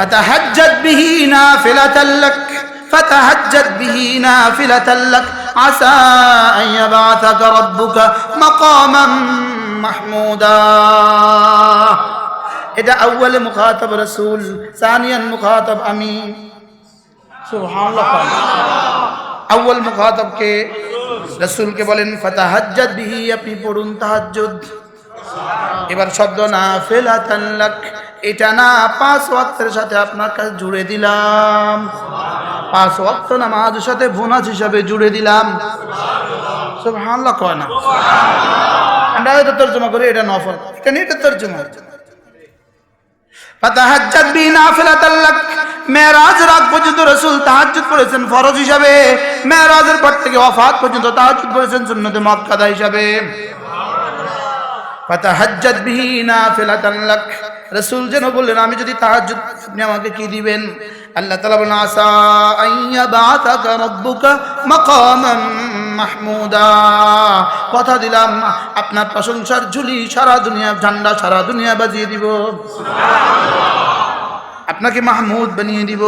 فتهجد به نافلة لك فتهجد به نافلة لك عسى أن يبعثك ربك مقاما محمودا এটা আউয়ালে মুখাতাব রাসূল সানিয়ান মুখাতাব আমি সুবহানাল্লাহ আউয়াল মুখাতাবকে রাসূলকে বলেন ফাতাহাজ্জাদ বিহি আপনি পড়ুন তাহাজ্জুদ এবার শব্দ না ফেলাতান লাক এটা না, পাঁচ ওয়াক্তের সাথে আপনার কাছে জুড়ে দিলাম। পাঁচ ওয়াক্ত নামাজের সাথে বোনাস হিসাবে জুড়ে দিলাম। সুবহানাল্লাহ কয় না। পর্যন্ত করেছেন ফরজ হিসাবে। পর থেকে পর্যন্ত করেছেন সুন্নতে মুআক্কাদা হিসাবে। রাসূল যেন বললেন, আমি যদি তাহাজ্জুদ আপনি আমাকে কি দিবেন? আল্লাহ তাআলা বলেন আসা মাহমুদা। কথা দিলাম, আপনার প্রশংসার ঝুলি সারা দুনিয়া, ঝান্ডা সারা দুনিয়া বাজিয়ে দিব। আপনাকে মাহমুদ বানিয়ে দিব।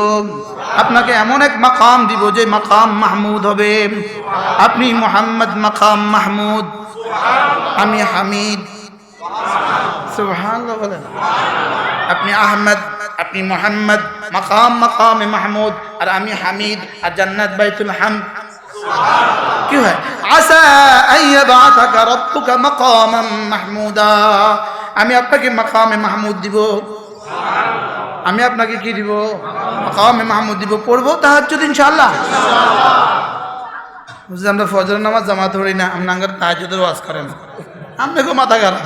আপনাকে এমন এক মাকাম দিব যে মাকাম মাহমুদ হবে। আপনি মোহাম্মদ মাকাম মাহমুদ। আমি হামিদ। বলেন। আপনি আহমদ আপনি মোহাম্মদ মাকাম মাকামে মাহমুদ আর আমি হামিদ আর জান্নাত বাইতুল হাম। কি হয়? আসা আইয়াবাতাকা রাব্বুকা মাকামান মাহমুদা। আমি আপনাকে মাকামে মাহমুদ দিব। আমি আপনাকে কি দিব? মাকামে মাহমুদ দিব। পড়ব তাহাজ্জুদ ইনশাআল্লাহ। বুঝলি আমরা ফজর নামাজ জামাত ধরি না আমরা তাহাজ্জুদের ওয়াজ করেন। আপনাকে মাথা খারাপ।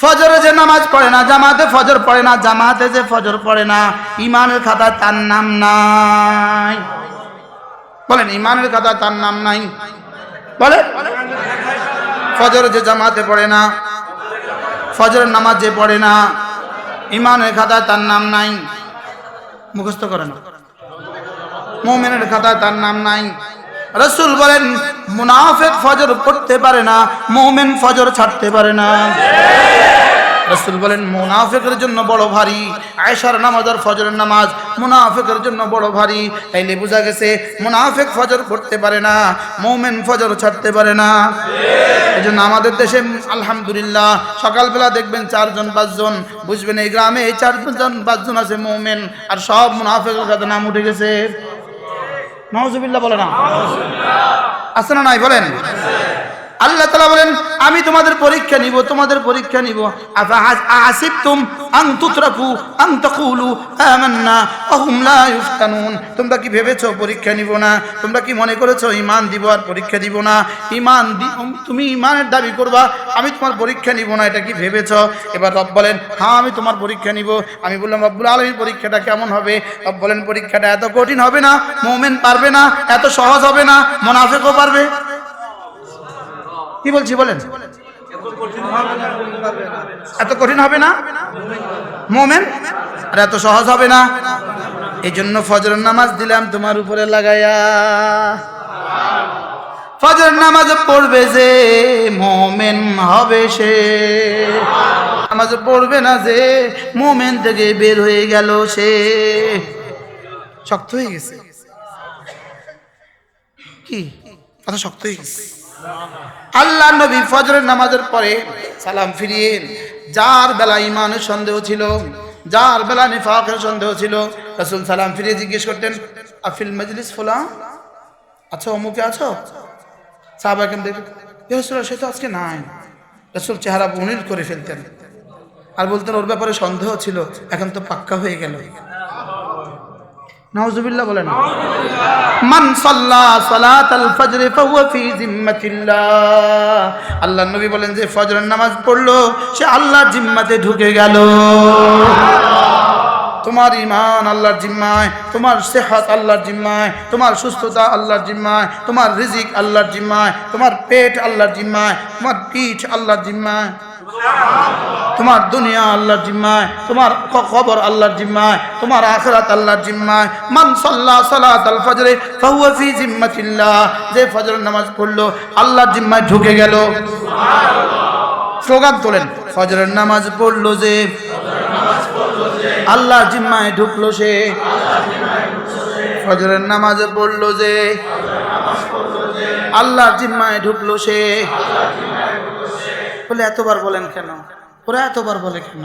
ফজরে যে নামাজ পড়ে না, জামাতে ফজর পড়ে না, জামাতে যে ফজর পড়ে না, ইমানের খাতা তার নাম নাই। বলেন, ইমানের খাতা তার নাম নাই। বলে ফজর যে জামাতে পড়ে না, ফজরের নামাজ যে পড়ে না, ইমানের খাতায় তার নাম নাই। মুখস্থ করে না মোমেনের খাতায় তার নাম নাই। রসুল বলেন, মুনাফেক ফজর পড়তে পারে না, মোমেন ফজর ছাড়তে পারে না। রসুল বলেন, মুনাফেকের জন্য বড় ভারী আয়সার নামাজ আর ফজরের নামাজ মুনাফেকের জন্য বড় ভারী। তাইলে বোঝা গেছে, মুনাফেক ফজর পড়তে পারে না, মোমেন ফজর ছাড়তে পারে না। এই জন্য আমাদের দেশে, আলহামদুলিল্লাহ, সকালবেলা দেখবেন চারজন, পাঁচজন, বুঝবেন এই গ্রামে এই চারজন, পাঁচজন আছে মোমেন, আর সব মুনাফেকের কাছে নাম উঠে গেছে। নওয়াজুবিল্লাহ বলে না। আছে না নাই? বলেন। আল্লাহ তালা বলেন, আমি তোমাদের পরীক্ষা নিব, তোমাদের পরীক্ষা নিব। আসিবতুম আন তুতরাকু আন তাকুলু আমান্না তোমরা কি ভেবেছো পরীক্ষা নিব না? তোমরা কি মনে করেছ ঈমান দিব আর পরীক্ষা দিব না? ঈমান তুমি ঈমানের দাবি করবা, আমি তোমার পরীক্ষা নিব না, এটা কি ভেবেছো? এবার রব বলেন হ্যাঁ আমি তোমার পরীক্ষা নিব। আমি বললাম, রব্বুল আলমীর পরীক্ষাটা কেমন হবে? রব বলেন, পরীক্ষাটা এত কঠিন হবে না, মোমেন পারবে না, এত সহজ হবে না, মোনাফেকও পারবে। কি বলছি বলেন? এত কঠিন হবে না? মোমেন? আর এত সহজ হবে না। এই জন্য ফজরের নামাজ দিলাম তোমার উপরে লাগাইয়া ফজর নামাজ পড়বে যে মোমেন হবে সে। নামাজ পড়বে না যে মোমেন থেকে বের হয়ে গেল সে। শক্ত হয়ে গেছে। কি? কথা শক্ত হয়ে গেছে। আল্লাহ নবী ফজরের নামাজের পরে সালাম ফিরিয়ে যার বেলা ইমানের সন্দেহ ছিল, যার বেলা নিফাকের সন্দেহ ছিল, রসুল সালাম ফিরিয়ে জিজ্ঞেস করতেন, আফিল মজলিস ফোলা আছো, অমুকে আছো? সাহবা কেন সে তো আজকে নাই। রসুল চেহারা বনির করে ফেলতেন। আর বলতেন, ওর ব্যাপারে সন্দেহ ছিল, এখন তো পাক্কা হয়ে গেল। নাউজুবিল্লাহ বলেন। মান সাল্লা সালাতাল ফজর ফাহুয়া ফি জিম্মাতিল্লাহ। আল্লাহ নবী বলেন যে ফজরের নামাজ পড়ল সে আল্লাহর জিম্মাতে ঢুকে গেল। তোমার ইমান আল্লাহর জিম্মায় তোমার সেহাত আল্লাহর জিম্মায় তোমার সুস্থতা আল্লাহর জিম্মায় তোমার রিজিক আল্লাহর জিম্মায় তোমার পেট আল্লাহর জিম্মায় তোমার পিঠ আল্লাহর জিম্মায়। তোমার দুনিয়া আল্লাহর জিম্মায়, তোমার কবর আল্লাহর জিম্মায়, তোমার আখরাত আল্লাহর জিম্মায়। মান সাল্লা সালাত আল ফজরে ফাহুয়া ফি জিম্মাতিল্লাহ। যে ফজর নামাজ পড়ল, আল্লাহর জিম্মায় ঢুকে গেল। স্লোগান তোলেন, ফজরের নামাজ পড়ল যে, আল্লাহর জিম্মায় ঢুকলো সে। ফজরের নামাজে পড়ল যে, আল্লাহর জিম্মায় ঢুকলো সে। বলে এতবার বলেন কেন? ওরা এতবার বলে কেন?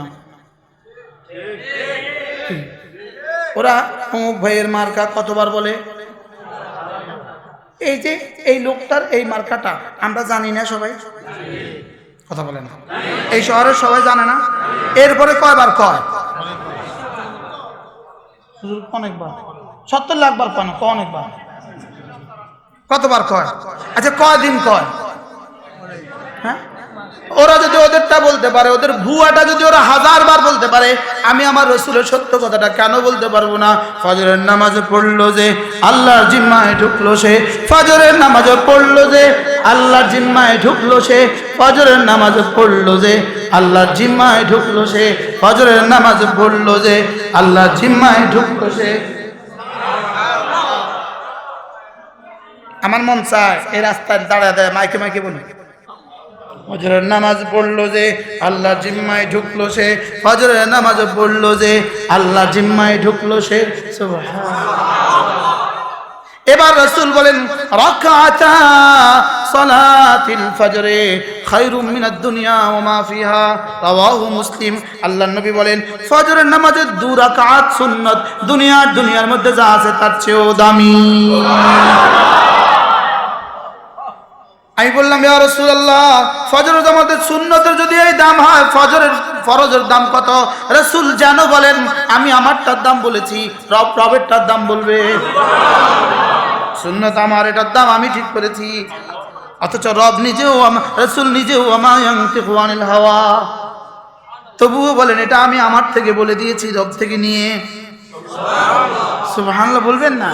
ওরা অমুক ভাইয়ের মার্কা কতবার বলে? এই যে এই লোকটার এই মার্কাটা, আমরা জানি না সবাই। কথা বলে না এই শহরের সবাই জানে না। এরপরে কয়বার কয়? অনেকবার। সত্তর লাখবার কয় না? অনেকবার? কতবার কয়? আচ্ছা কয়দিন কয়? ওরা যদি ওদেরটা বলতে পারে, ওদের ভুয়াটা যদি ওরা হাজার বার বলতে পারে, আমি আমার রসুলের সত্য কথাটা কেন বলতে পারব না? ফজরের নামাজে পড়ল যে আল্লাহর জিম্মায় ঢুকলো সে, ফজরের নামাজে পড়ল যে আল্লাহর জিম্মায় ঢুকলো সে, ফজরের নামাজে পড়ল যে আল্লাহর জিম্মায় ঢুকলো সে, ফজরের নামাজে পড়ল যে আল্লাহর জিম্মায় ঢুকলো সে। আমার মন চায় এই রাস্তায় দাঁড়ায় দেয় মাইকে মাইকে বলি। ফজরের নামাজ পড়ল যে আল্লাহ জিম্মায় ঢুকলো সে, ফজরের নামাজ পড়ল যে আল্লাহ জিম্মায় ঢুকলো সে। এবার রসুল বলেন ফজরে দুনিয়া মুসলিম। আল্লাহর বলেন, ফজরের নামাজের দু দুনিয়ার দুনিয়ার মধ্যে যা আছে তার চেয়েও দামি। আমি বললাম, ইয়া রাসূলুল্লাহ, ফজর জামাতের সুন্নতের যদি এই দাম হয়, ফজরের ফরজের দাম কত? রাসূল যেন বলেন, আমি আমারটার দাম বলেছি, রব, রবেরটার দাম বলবে। সুন্নত আমার, এটার দাম আমি ঠিক করেছি। অথচ রব নিজেও রসুল নিজেও আমায়ান্তিকু আনিল হাওয়া। তবুও বলেন, এটা আমি আমার থেকে বলে দিয়েছি, রব থেকে নিয়ে। সুবহানাল্লাহ বলবেন না?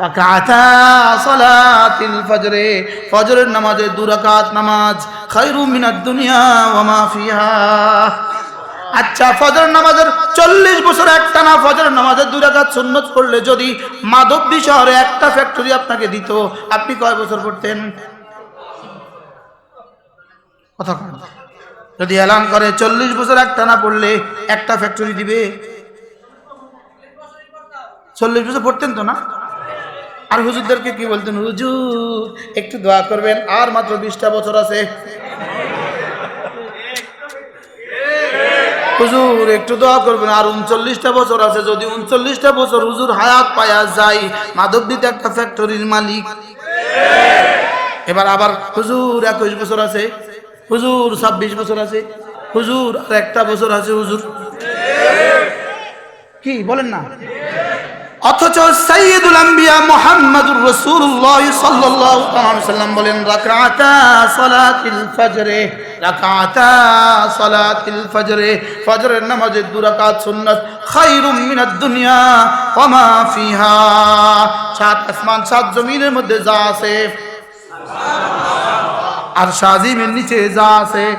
রাকাতা সালাতিল ফজরে, ফজরের নামাজে দু রাকাত নামাজ, খায়রু মিনাদ দুনিয়া ওয়া ফিহা। আচ্ছা ফজর নামাজের চল্লিশ বছর একটা না ফজর নামাজের দু রাকাত সুন্নত করলে যদি মাধবদী শহরে একটা ফ্যাক্টরি আপনাকে দিত, আপনি কয় বছর পড়তেন? কথা। যদি এলান করে চল্লিশ বছর একটা না পড়লে একটা ফ্যাক্টরি দিবে? চল্লিশ বছর পড়তেন তো না? আর হুজুরদেরকে কি বলতেন? হুজুর, একটু দোয়া করবেন, আর মাত্র বিশটা বছর আছে। হুজুর, একটু দোয়া করবেন, আর উনচল্লিশটা বছর আছে। যদি উনচল্লিশটা বছর হুজুর হায়াত পায়া যায়, মাধবদীতে একটা ফ্যাক্টরির মালিক। এবার আবার হুজুর, একুশ বছর আছে। হুজুর, ছাব্বিশ বছর আছে। হুজুর, আর একটা বছর আছে, হুজুর। কি, বলেন না? অথচ সৈয়দুল আম্বিয়া মুহাম্মাদুর রাসূলুল্লাহ সাল্লাল্লাহু আলাইহি সাল্লাম বলেন রাকাতা সালাতিল ফজরে রাকাতা সালাতিল ফজরে, ফজরের নামাজের দু রাকাত সুন্নাত খায়রুম মিনাদ দুনিয়া, ওয়া মা ফিহা। সাত আসমান, সাত জমিনের মধ্যে যা আছে। আর শাজিমের নিচে যা আছে।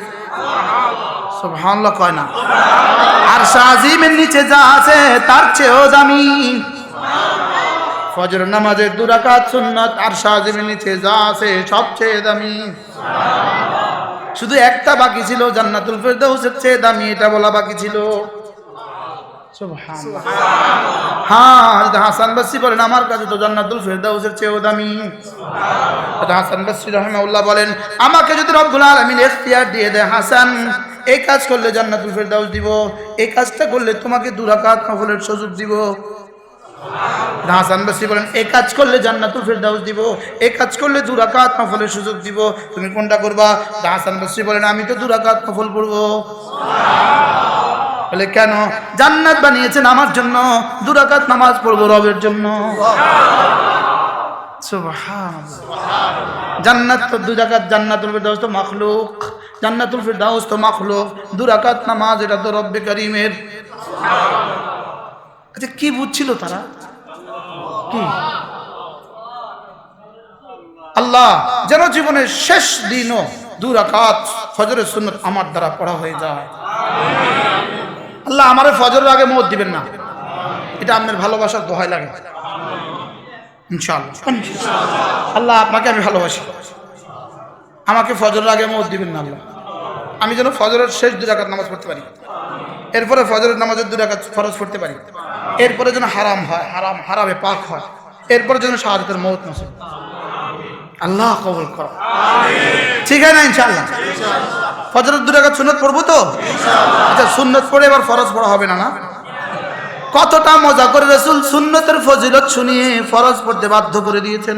সুবহানাল্লাহ কয় না? আর শাজিমের নিচে যা আছে, তার চেয়েও দামি। ফজর নামাজের দুরাকাত সুন্নত আর শাহজিমের নিচে যা আছে সবচেয়ে দামি। শুধু একটা বাকি ছিল জান্নাতুল ফেরদাউসের চেয়ে দামি এটা বলা বাকি ছিল। হ্যাঁ হাসান বলেন আমার কাছে তো জান্নাতুল ফেরদাউসের চেয়েও দামি। হাসান বলেন আমাকে যদি রব্বুল আলামিন ইখতিয়ার দিয়ে দেয় হাসান এই কাজ করলে জান্নাতুল ফেরদাউস দিব এই কাজটা করলে তোমাকে দুরাকাত নফলের সুযোগ দিব। হাসান বসরি বলেন এই কাজ করলে জান্নাতুল ফেরদাউস দিব এই কাজ করলে দুরাকাত নফলের সুযোগ দিব। তুমি কোনটা করবা? হাসান বসরি বলেন, আমি তো দুরাকাত নফল পড়ব। বলে কেন? জান্নাত বানিয়েছেন আমার জন্য, দুরাকাত নামাজ পড়ব রবের জন্য। জান্নাত তো দু জাকাত জান্নাতুল ফিরদাউস তো মাখলুক। জান্নাতুল ফিরদাউস তো মাখলুক। দুরাকাত নামাজ এটা তো রব্বে করিমের। আচ্ছা কি বুঝছিল তারা? কি? আল্লাহ যেন জীবনের শেষ দিনও দুরাকাত ফজরের সুন্নত আমার দ্বারা পড়া হয়ে যায়। আল্লাহ আমারে ফজরের আগে মত দিবেন না। এটা আপনার ভালোবাসার দোহাই লাগে। ইনশাআল্লাহ আল্লাহ আপনাকে আমি ভালোবাসি। আমাকে ফজরের আগে মত দিবেন না আল্লাহ। আমি যেন ফজরের শেষ দু রাকাত নামাজ পড়তে পারি। এরপরে ফজরের নামাজের দু রাকাত ফরজ পড়তে পারি। এরপরে যেন হারাম হয়, হারাম, হারামে পাক হয়। এরপরে যেন শাহাদাতের মৌত নসিব আল্লাহ কবুল করো। ঠিক আছে না, ইনশাআল্লাহ? ফজরের দু রাকাত সুন্নত পড়ব তো? আচ্ছা সুন্নত পড়ে এবার ফরজ পড়া হবে না না? কতটা মজা করে রসুল সুন্নতের ফজিলত শুনিয়ে ফরজ পড়তে বাধ্য করে দিয়েছেন।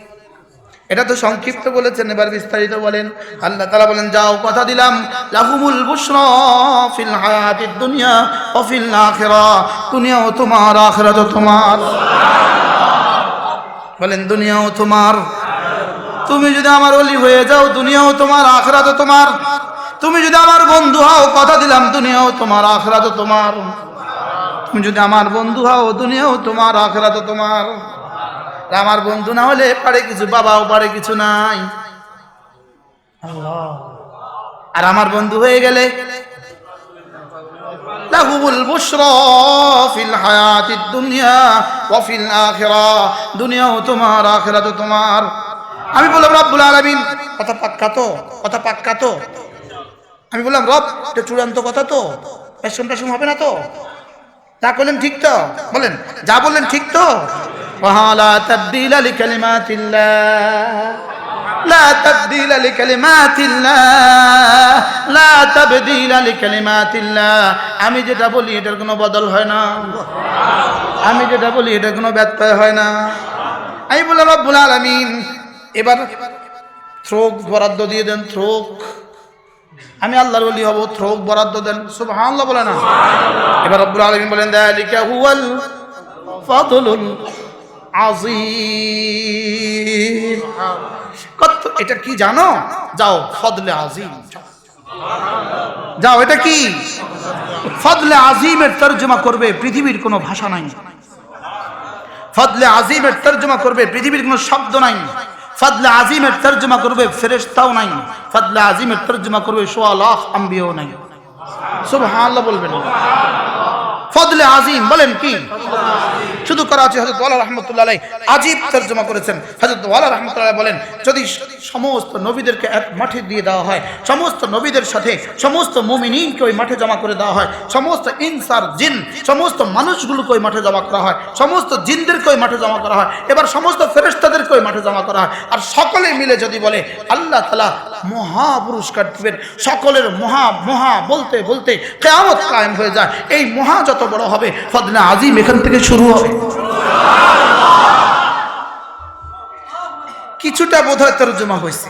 এটা তো সংক্ষিপ্ত বলেছেন, এবার বিস্তারিত বলেন। আল্লাহ তালা বলেন, যাও, কথা দিলাম। লাহুমুল দুনিয়া ওয়া ফিল আখিরা। দুনিয়াও তোমার, আখিরাতও তোমার। বলেন, দুনিয়াও তোমার। তুমি যদি আমার অলি হয়ে যাও, দুনিয়াও তোমার, আখরাতও তোমার। তুমি যদি আমার বন্ধু হও, কথা দিলাম, দুনিয়াও তোমার, আখরাতও তোমার। তুমি যদি আমার বন্ধু হও, দুনিয়াও তোমার, আখরাতও তোমার। আর আমার বন্ধু না হলে পারে কিছু, বাবাও পারে কিছু নাই। আর আমার বন্ধু হয়ে গেলে? দুনিয়া তোমার তোমার। আমি বললাম, রব্বুল আলামিন। কথা পাক্কা তো, কথা পাক্কা তো। আমি বললাম, রব, এটা চূড়ান্ত কথা তো। পেশন হবে না তো? তা করলেন, ঠিক তো। বলেন, যা বললেন ঠিক তো? ولا تبديل لكلمات الله لا تبديل لكلمات الله لا تبديل لكلمات الله আমি যেটা বলি এটার কোনো বদল হয় না আমি যেটা বলি এটার কোনো ব্যত্যয় হয় না আমি বললাম রব্বুল আলামিন এবার থ্রোক বরাদ্দ দিয়ে দেন থ্রোক আমি আল্লাহর ওলি হব থ্রোক বরাদ্দ দেন সুবহানাল্লাহ বলে না এবার রব্বুল আলামিন বলেন যালিকা হুয়াল ফাদলুল আজিম কত এটা কি জানো? যাও, ফদলে আজিম যাও, এটা কি? ফদলে আজিমের তর্জমা করবে পৃথিবীর কোনো ভাষা নাই। ফদলে আজিমের তর্জমা করবে পৃথিবীর কোনো শব্দ নাই। ফদলে আজিমের তর্জমা করবে ফেরেশতাও নাই। ফদলে আজিমের তর্জমা করবে সোয়া লাখ আম্বিও নাই। সুবহানাল্লাহ বলবেন। ফদলে আজিম বলেন কি? শুধু করা আছে হজরত ওয়ালা রহমতুল্লাহ আজিব তর্জমা করেছেন। হজরত ওয়ালা রহমতুল্লাহ বলেন, যদি সমস্ত নবীদেরকে এক মাঠে দিয়ে দেওয়া হয়, সমস্ত নবীদের সাথে সমস্ত মুমিনিনকে ওই মাঠে জমা করে দেওয়া হয়, সমস্ত ইনসার, জিন, সমস্ত মানুষগুলোকে ওই মাঠে জমা করা হয়, সমস্ত জিনদেরকে ওই মাঠে জমা করা হয়, এবার সমস্ত ফেরেস্তাদেরকে ওই মাঠে জমা করা হয়। আর সকলে মিলে যদি বলে, আল্লাহ তালা মহা পুরস্কার দিবেন, সকলের মহা মহা বলতে বলতে কেয়ামত কায়েম হয়ে যায়। এই মহা যত বড় হবে ফদলে আজিম এখান থেকে শুরু হবে। কিছুটা বোধ হয় তর্জমা হয়েছে।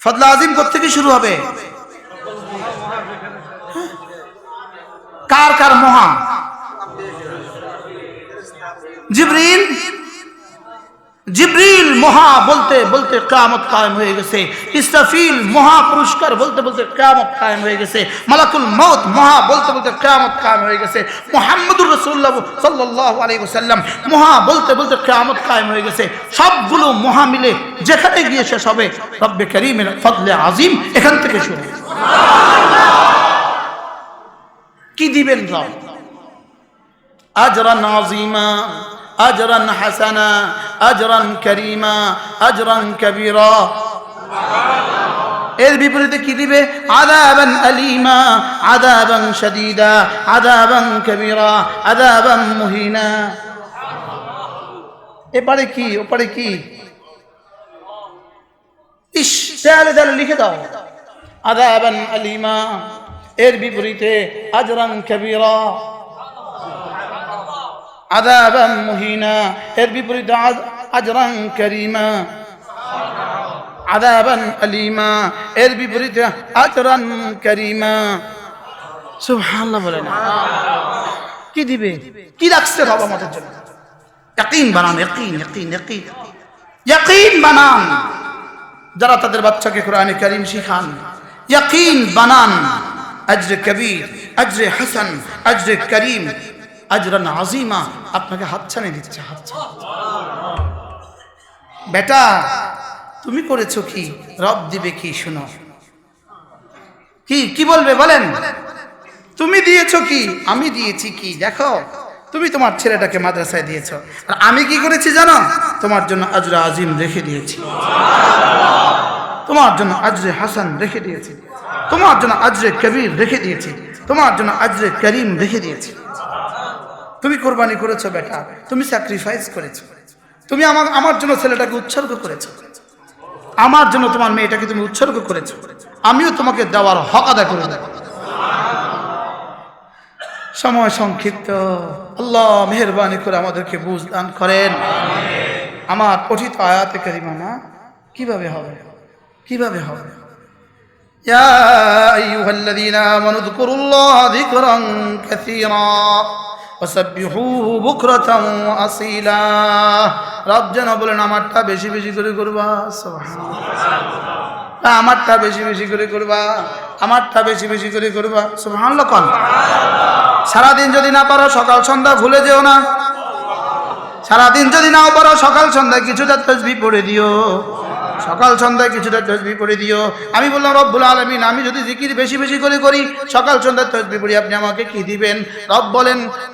ফদলা আজিম থেকে শুরু হবে? কার কার মহা জিবরিল? জিবরিল মহা বলতে বলতে কামত কায়েম হয়ে গেছে। ইসরাফিল মহা পুরস্কার বলতে বলতে কামত কায়েম হয়ে গেছে। মালাকুল মৌত মহা বলতে বলতে কামত কায়েম হয়ে গেছে। মোহাম্মদুর রসুল্লাহ সাল্লাহ আলী সাল্লাম মহা বলতে বলতে কামত কায়েম হয়ে গেছে। সবগুলো মহা মিলে যেখানে গিয়ে শেষ হবে, রব্বে করিমের ফদলে আজিম এখান থেকে শুরু কি দিবেন রব? আজরান আজিমা আজরান হাসানা আজরান করিমা আজরান কবিরা এর বিপরীতে কি দিবে আদাবান আলিমা আদাবান শাদীদা আদাবান কবিরা আদাবান মুহিনা এপারে কি ওপারে কি ইস দেয়ালে দেয়ালে লিখে দাও আদাবান আলিমা এর বিপরীতে আজরান কবিরা আদাবান মুহিনা, এর বিপরীতে আজ- আজরান করিমা। আদাবান আলিমা, এর বিপরীতে আজরান করিমা। সুবহানাল্লাহ বলে না কি দিবে? কি রাখছে বাবা আমাদের জন্য? ইয়াকিন বানান, ইয়াকিন ইয়াকিন ইয়াকিন। ইয়াকিন বানান। যারা তাদের বাচ্চাকে কোরআনে কারীম শিখান। ইয়াকিন বানান। আজরে কবির, আজরে হাসান, আজরে করিম আজরান আজিমা আপনাকে হাতছানি দিচ্ছে, হাতছানি। বেটা, তুমি করেছ কি? রব দিবে কি, শোনো। কি কি বলবে, বলেন? তুমি দিয়েছ কি? আমি দিয়েছি কি? দেখো, তুমি তোমার ছেলেটাকে মাদ্রাসায় দিয়েছ। আর আমি কি করেছি জানো? তোমার জন্য আজরা আজিম রেখে দিয়েছি। তোমার জন্য আজরে হাসান রেখে দিয়েছি। তোমার জন্য আজরে কবির রেখে দিয়েছি। তোমার জন্য আজরে করিম রেখে দিয়েছি। তুমি কোরবানি করেছো বেটা তুমি স্যাক্রিফাইস করেছো তুমি আমার আমার জন্য ছেলেটাকে উৎসর্গ করেছো আমার জন্য তোমার মেয়েটাকে তুমি উৎসর্গ করেছো আমিও তোমাকে দেওয়ার হক আদায় করে দেবো সময় সংক্ষিপ্ত আল্লাহ মেহরবানি করে আমাদেরকে বুঝ দান করেন আমার পঠিত আয়াতে করিমানা কিভাবে হবে কিভাবে হবে يا أيها الذين آمنوا اذكروا الله ذكرا كثيرا وسبحوه بكرة وأصيلا রব যেন বলেন আমারটা বেশি বেশি করে করবা সুবহানাল্লাহ। আমারটা বেশি বেশি করে করবা আমারটা বেশি বেশি করে করবা সুবহানাল্লাহ কন সারাদিন যদি না পারো সকাল সন্ধ্যা ভুলে যেও না সারাদিন যদি নাও পারো সকাল সন্ধ্যায় কিছুটা তসবি পড়ে দিও সকাল সন্ধ্যায় কিছুটা তসবি পড়ে দিও আমি বললাম রব্বুল আলমিন আমি যদি জিকির বেশি বেশি করে করি সকাল সন্ধ্যায় তসবি পড়ি আপনি আমাকে কি দিবেন রব বলেন হুয়াল্লাযী ইউসাল্লি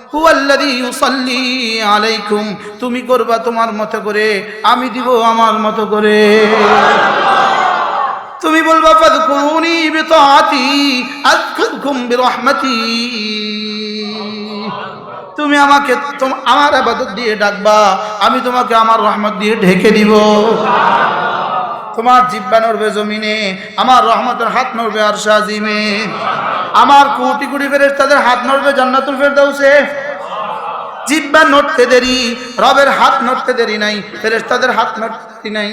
আলাইকুম, তুমি করবা তোমার মতো করে, আমি দিব আমার মতো করে। তুমি বলবা ফাদকুরুনি বিতাআতি, আযকুরকুম বিরহমাতি। তুমি আমাকে আমার আবাদত দিয়ে ডাকবা, আমি তোমাকে আমার রহমত দিয়ে ঢেকে দিব। তোমার জিব্বা নড়বে জমিনে, আমার রহমতের হাত নড়বে আর সাজিমে আমার কোটি কোটি ফেরেস তাদের হাত নড়বে জান্নাতুল ফেরদাউসে। জিব্বা নড়তে দেরি, রবের হাত নড়তে দেরি নাই ফেরেস তাদের হাত নড়তে নাই।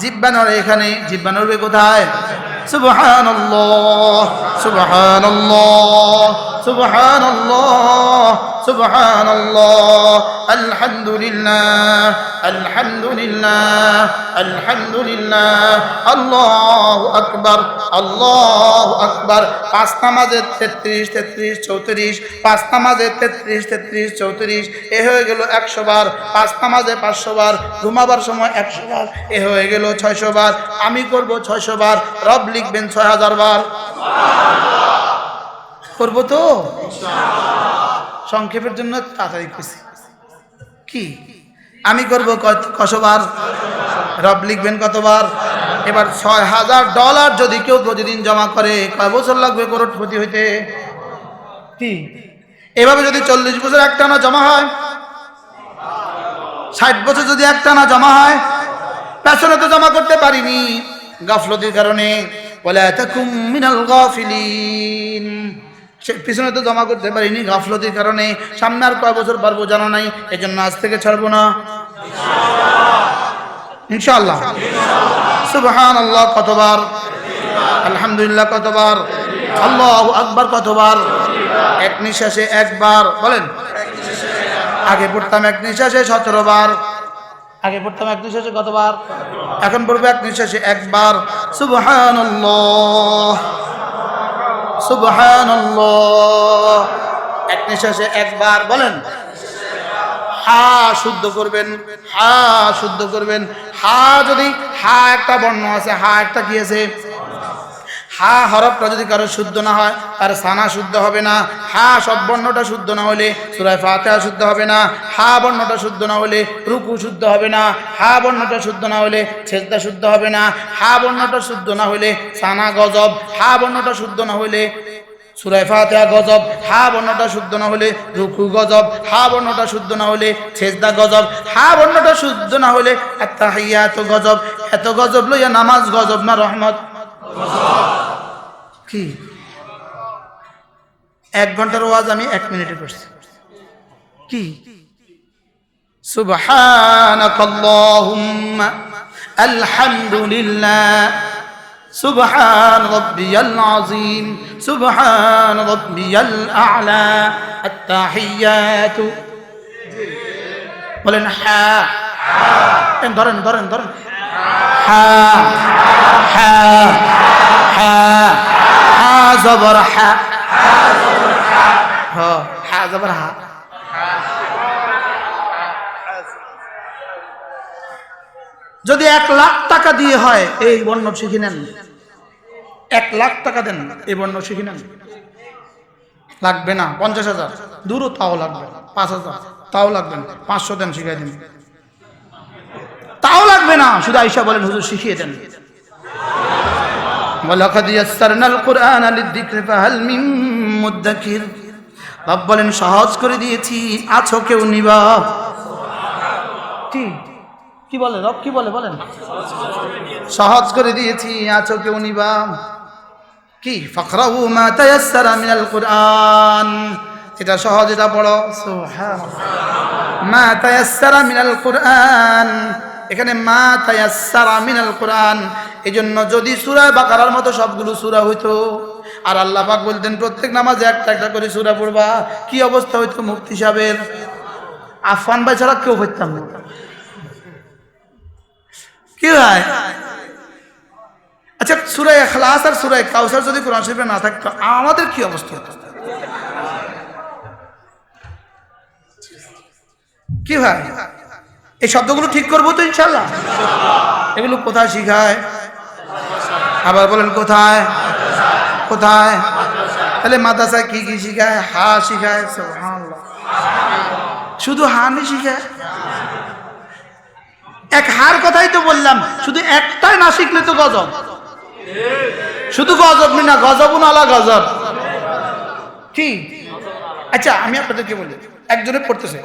জিব্বা নড়ে এখানে, জিব্বা নড়বে কোথায়? সুবহানাল্লাহ সুবহানাল্লাহ সুবহানাল্লাহ সুবহানাল্লাহ আলহামদুলিল্লাহ আলহামদুলিল্লাহ আলহামদুলিল্লাহ, আল্লাহু আকবার আল্লাহু আকবার। পাঁচ নামাজে তেত্রিশ তেত্রিশ, চৌত্রিশ, পাঁচ নামাজে তেত্রিশ তেত্রিশ, চৌত্রিশ, এ হয়ে গেল একশো বার। পাঁচ নামাজে পাঁচশো বার, ঘুমাবার সময় একশো বার, এ হয়ে গেল ছয়শো বার। আমি করব ছয়শো বার, রব লিখবেন ছয় হাজার বার। করব তো? সংক্ষেপের জন্য তাড়াতাড়ি খুশি কি? আমি করব কতবার? রব লিখবেন কতবার? এবার ছয় হাজার ডলার যদি কেউ প্রতিদিন জমা করে, কয় বছর লাগবে করোড়পতি হইতে? কি? এভাবে যদি চল্লিশ বছর একটানা জমা হয়, ষাট বছর যদি একটানা জমা হয়, পেছনে তো জমা করতে পারিনি গাফলতির কারণে। বলে মিনাল গাফিলিন। সে পিছনে তো জমা করতে পারিনি গাফলতির কারণে। সামনে আর কয় বছর পারব জানা নাই এই জন্য আজ থেকে ছাড়বো না। ইনশাআল্লাহ। সুবহান আল্লাহ কতবার? আলহামদুলিল্লাহ, কতবার? আল্লাহ আকবার, কতবার? এক নিঃশ্বাসে একবার। বলেন। আগে পড়তাম এক নিঃশ্বাসে সতেরো বার। আগে পড়তাম এক নিঃশ্বাসে কতবার? এখন পড়ব এক নিঃশ্বাসে একবার। সুবহান সুবহান এক নিঃশ্বাসে একবার বলেন, হা শুদ্ধ করবেন, হা শুদ্ধ করবেন। হা যদি হা একটা বর্ণ আছে, হা একটা কি আছে? হা হরফটা যদি কারও শুদ্ধ না হয়, তার সানা শুদ্ধ হবে না। হা সব বর্ণটা শুদ্ধ না হলে সুরায় ফাতেহা শুদ্ধ হবে না। হা বর্ণটা শুদ্ধ না হলে রুকু শুদ্ধ হবে না। হা বর্ণটা শুদ্ধ না হলে ছেজদা শুদ্ধ হবে না। হা বর্ণটা শুদ্ধ না হলে সানা গজব। হা বর্ণটা শুদ্ধ না হলে সুরায় ফাতেহা গজব। হা বর্ণটা শুদ্ধ না হলে রুকু গজব। হা বর্ণটা শুদ্ধ না হলে ছেজদা গজব। হা বর্ণটা শুদ্ধ না হলে এত হাইয়া এত গজব। এত গজব লইয়া নামাজ গজব না রহমত। কি এক ঘন্টার ওয়াজ আমি এক মিনিটে করছি কি سبحانك اللهم الحمد لله سبحان ربي العظيم سبحان ربي الأعلى التحيات বলেন হা ধরেন ধরেন ধরেন হা হা যদি এক লাখ টাকা দিয়ে হয়, এই বর্ণ শিখে নেন। এক লাখ টাকা দেন, এই বর্ণ শিখে নেন। লাগবে না, পঞ্চাশ হাজার। দূরও তাও লাগবে, পাঁচ হাজার। তাও লাগবে পাঁচশো দেন, শিখাই দিন। তাও লাগবে না শুধু আইসা বলেন হুজুর শিখিয়ে দেন ولقد يسرنا القرآن للذكر فهل من مدكر রব বলেন সহজ করে দিয়েছি আছো কেউ নিবা কি কি বলে রব কি বলে বলেন সহজ করে দিয়েছি আছো কেউ নিবা কি ফখরাহু মা তায়াসসারা মিনাল কুরআন এটা সহজ এটা বড় সুবহানাল্লাহ মা তায়াসসারা মিনাল কুরআন এখানে মা তায়াসসারা মিনাল কোরআন। এই জন্য যদি সূরা বাকারার মতো সবগুলো সুরা হইতো, আর আল্লাহ পাক বলতেন, প্রত্যেক নামাজে একটা একটা করে সুরা পড়বা। কি অবস্থা হইতো মুক্তি সাহেবের? আফান ভাই ছাড়া কেউ হইতাম না। কি হয় আচ্ছা সুরায় এখলাস আর সুরায় কাউসার যদি কোরআন শরীফে না থাকতো, আমাদের কি অবস্থা হতো? কি ভাই? এই শব্দগুলো ঠিক করব তো ইনশাল্লাহ। এগুলো কোথায় শিখায়? আবার বলেন, কোথায়? কোথায়? তাহলে মাদ্রাসায় কি কি শিখায়? হা শিখায়। শুধু হানি শিখায়। এক হার কথাই তো বললাম, শুধু একটাই না শিখলে তো গজব। শুধু গজব না গজব নালা গজব। কি? আচ্ছা আমি আপনাদেরকে বলি, একজনে পড়তেছে।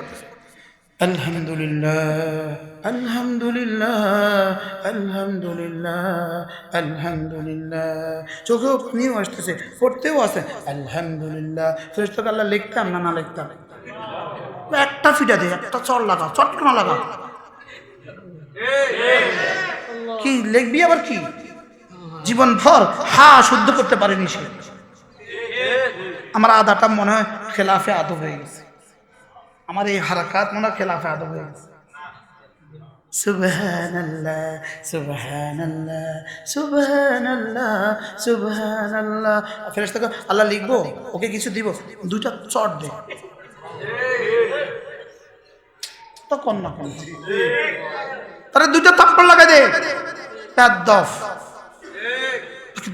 আলহামদুলিল্লাহ আলহামদুলিল্লাহ আলহামদুলিল্লাহ আলহামদুলিল্লাহ। চোখেও পানিও আসতেছে, পড়তেও আছে। আলহামদুলিল্লাহ। ফেরেশতাকে আল্লাহ লিখতাম না না লিখতাম? একটা ফিটা দে, একটা চর লাগা, চটকনা লাগা। কি, লিখবি আবার কি? জীবন ভর হা শুদ্ধ করতে পারেনি সে। আমার আদাটা মনে হয় খেলাফে আদব হয়ে গেছে। আমার এই হারাকাত মনে খেলাফে আদব হয়ে গেছে। সুবহানাল্লাহ সুবহানাল্লাহ সুবহানাল্লাহ সুবহানাল্লাহ। ফেরেশতাকে আল্লাহ লিখব? ওকে কিছু দিব? দুইটা চট দে। তো কোন না কোন তারা দুইটা থাপ্পড় লাগা দে। প্যাদ দফ।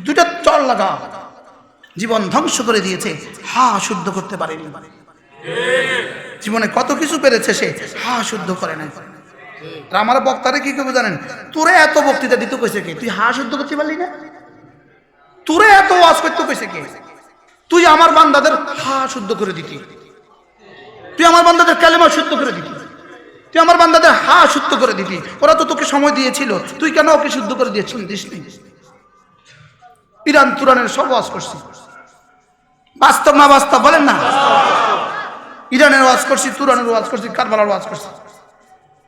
দুইটা চল লাগা। জীবন ধ্বংস করে দিয়েছে। হা, শুদ্ধ করতে পারেনি। জীবনে কত কিছু পেরেছে সে? হা, শুদ্ধ করে নাই। আমার বক্তারে কি কেউ জানেন? তোরে এত বক্তৃতা দিতে কইছে কে? তুই হা, শুদ্ধ করতে পারলি না? তোরে এত ওয়াজ করতে কইছে কে? তুই আমার বান্দাদের হা, শুদ্ধ করে দিতি। তুই আমার বান্দাদের কালেমা শুদ্ধ করে দিতি। তুই আমার বান্দাদের হা, শুদ্ধ করে দিতি। ওরা তো তোকে সময় দিয়েছিল। তুই কেন ওকে শুদ্ধ করে দিয়েছিস দিস নি ইরান তুরানের সব ওয়াজ করছিস বাস্তব না বাস্তব বলেন না? ইরানের ওয়াজ করছি, তুরানের ওয়াজ করছি, কারবালার ওয়াজ করছি।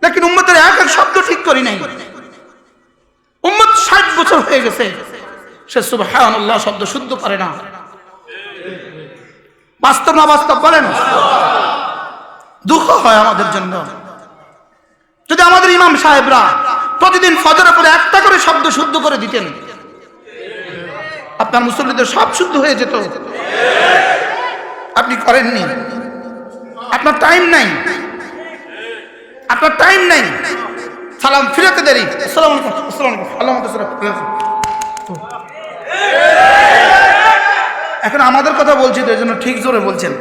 লেকিন উম্মতের এক এক শব্দ ঠিক করি নাই? উম্মত ষাট বছর হয়ে গেছে, সে সুবহানাল্লাহ শব্দ শুদ্ধ পারে না। বাস্তব না বাস্তব বলেন? দুঃখ হয় আমাদের জন্য। যদি আমাদের ইমাম সাহেবরা প্রতিদিন ফজরের পরে একটা করে শব্দ শুদ্ধ করে দিতেন, আপনার মুসল্লিদের সব শুদ্ধ হয়ে যেত। আপনি করেননি? আপনার টাইম নাই। আপনার টাইম নাই। সালাম ফিরাতে দেরি। আসসালামু আলাইকুম আসসালামু আলাইকুম। আল্লাহ হাফেজ, আল্লাহ এখন আমাদের কথা বলছি তো এই জন্য ঠিক জোরে বলছেন।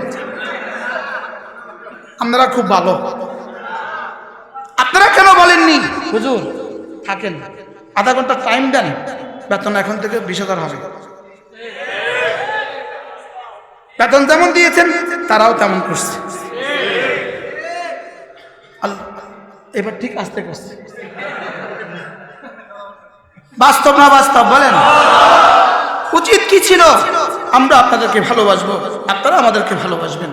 আপনারা খুব ভালো। আপনারা কেন বলেননি? হুজুর থাকেন। আধা ঘণ্টা টাইম দেন বেতন এখন থেকে বিশ হাজার হবে। বেতন যেমন দিয়েছেন তারাও তেমন করছে। এবার ঠিক আসতে করছে। বাস্তব না বাস্তব, বলেন। উচিত কি ছিল? আমরা আপনাদেরকে ভালোবাসবো। আপনারা আমাদেরকে ভালোবাসবেন।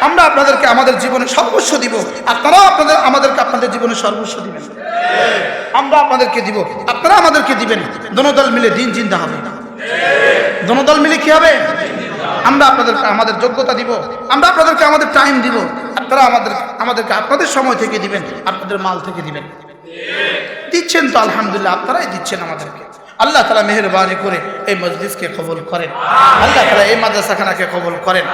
আমরা আপনাদেরকে আমাদের জীবনে সর্বস্ব দিব। আপনারাও আপনাদের, আমাদেরকে আপনাদের জীবনে সর্বস্ব দিবেন। আমরা আপনাদেরকে দিব। আপনারা আমাদেরকে দিবেন। দল মিলে দিন চিন্তা হবে। দল মিলে কি হবে? আমরা আপনাদেরকে আমাদের যোগ্যতা দিব। আমরা আপনাদেরকে আমাদের টাইম দিব। আপনারা আমাদের, আমাদেরকে আপনাদের সময় থেকে দিবেন, আপনাদের মাল থেকে দিবেন। দিচ্ছেন তো, আলহামদুলিল্লাহ, আপনারাই দিচ্ছেন আমাদেরকে। আল্লাহ তালা মেহরবানি করে এই মজলিসকে কবুল করেন। আল্লাহ তালা এই মাদ্রাসাখানাকে কবুল করেন।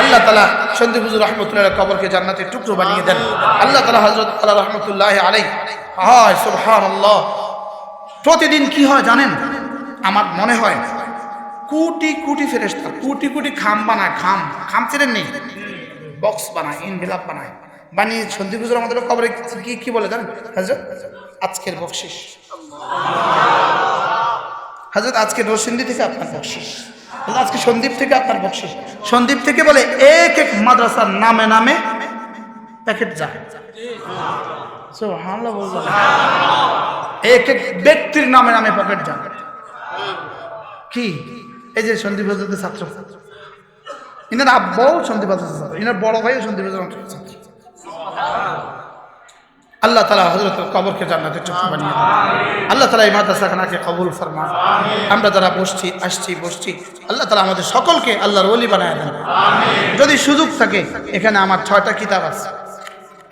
আল্লাহ তালা সন্দীপ হুজুর রহমতুল্লাহ কবরকে জান্নাতের টুকরো বানিয়ে দেন। আল্লাহ তালা হজরত আল্লাহ রহমতুল্লাহ আলাই হয় সুবহান প্রতিদিন কি হয় জানেন? আমার মনে হয়, কোটি কোটি ফেরেস্তা কোটি কোটি খাম বানায়, খাম খাম ছিলেন নেই বক্স বানায় ইনভেলাপ বানায়। বানিয়ে সন্দীপ হুজুর আমাদের কবরে কি কি বলে জানেন? হাজরত আজকের বকশিস হাজরত আজকে রসিন্দি থেকে আপনার বকশিস আজকে সন্দীপ থেকে আপনার বকশিস সন্দীপ থেকে বলে এক এক মাদ্রাসার নামে নামে প্যাকেট যায়। এক এক ব্যক্তির নামে নামে প্যাকেট যান কি? এই যে সন্দীপ হাজরতের ছাত্র। ইনার আব্বাও সন্দীপ হাজরতের ছাত্র ইনার বড় ভাইও সন্দীপ হাজরতের ছাত্র আল্লাহ তালা হজরতের কবরকে জান্নাতে চোখ বানিয়ে। আল্লাহ তালা এই মাদ্রাসাখানাকে কবুল ফরমান। আমরা যারা বসছি, আসছি, বসছি, আল্লাহ তালা আমাদের সকলকে আল্লাহর ওলি বানায় দেন। যদি সুযোগ থাকে, এখানে আমার ছয়টা কিতাব আছে।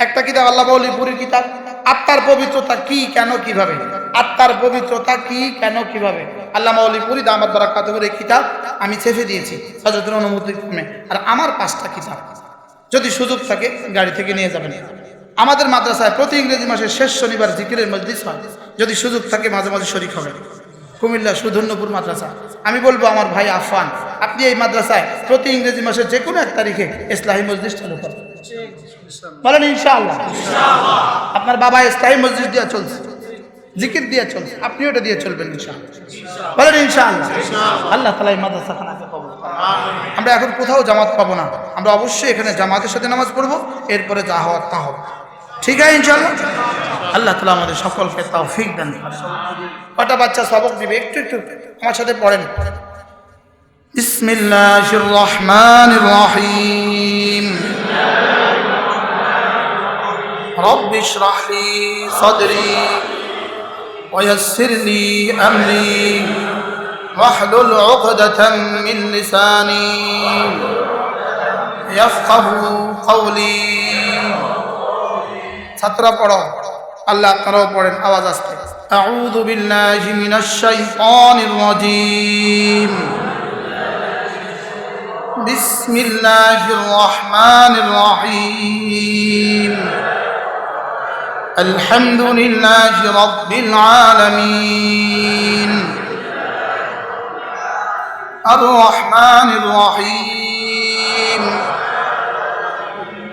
একটা কিতাব আল্লাহ বলিপুরের কিতাব আত্মার পবিত্রতা কি, কেন, কীভাবে? আত্মার পবিত্রতা কি, কেন, কীভাবে? আল্লাহ মৌলিপুরি দামাত দ্বারা কাতবের করে কিতাব আমি ছেফে দিয়েছি সচেতন অনুমতি ক্রমে। আর আমার পাঁচটা কিতাব, যদি সুযোগ থাকে, গাড়ি থেকে নিয়ে যাবেন। আমাদের মাদ্রাসায় প্রতি ইংরেজি মাসের শেষ শনিবার জিকিরের মজলিস হয়। যদি সুযোগ থাকে, মাঝে মাঝে শরিক হবে। কুমিল্লা সুধন্যপুর মাদ্রাসা। আমি বলব আমার ভাই আফান আপনি এই মাদ্রাসায় প্রতি ইংরেজি মাসের যে কোনো এক তারিখে ইসলাহী মসজিদ চালু করেন। বলেন ইনশাআল্লাহ। আপনার বাবা স্থায়ী মসজিদ দিয়ে চলছে জিকির দিয়ে চলছে আপনি ওটা দিয়ে চলবেন ইনশাআল্লাহ। বলেন ইনশাআল্লাহ। আল্লাহ তালা এই মাদ্রাসা খানাকে আমরা এখন কোথাও জামাত পাবো না আমরা অবশ্যই এখানে জামাতের সাথে নামাজ পড়ব এরপরে যা হওয়ার তা হবে। ঠিক আছে ইনশাআল্লাহ আল্লাহ তালা আমাদের সকলকে তাও ফিক দেন কটা বাচ্চা সবক দিবে একটু একটু আমার সাথে পড়েন বিসমিল্লাহির রহমানির রহিম رب اشرح لي صدري ويسر لي أمري واحلل عقدة من لساني يفقه قولي ছাত্রা পড়ো আল্লাহ তারাও পড়েন আওয়াজ আসতে أعوذ بالله من الشيطان الرجيم بسم الله الرحمن الرحيم الحمد لله رب العالمين الرحمن الرحيم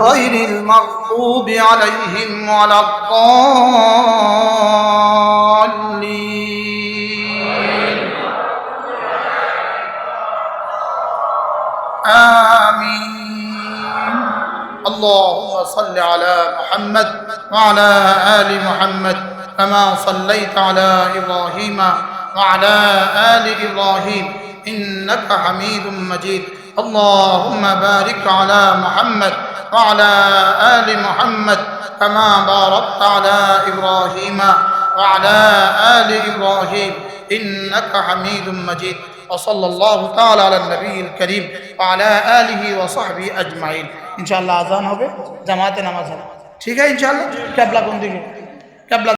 غير المغضوب عليهم ولا الضالين. آمين. اللهم صل على محمد وعلى آل محمد كما صليت على إبراهيم وعلى آل إبراهيم. إنك حميد مجيد. اللهم بارك على محمد وعلى آل محمد كما باركت على إبراهيم وعلى آل إبراهيم إنك حميد مجيد وصلى الله تعالى على النبي الكريم وعلى آله وصحبه أجمعين إن شاء الله أذان হবে জামাতে নামাজ হবে ঠিক আছে ইনশাআল্লাহ কেবলা কোন দিকে কেবলা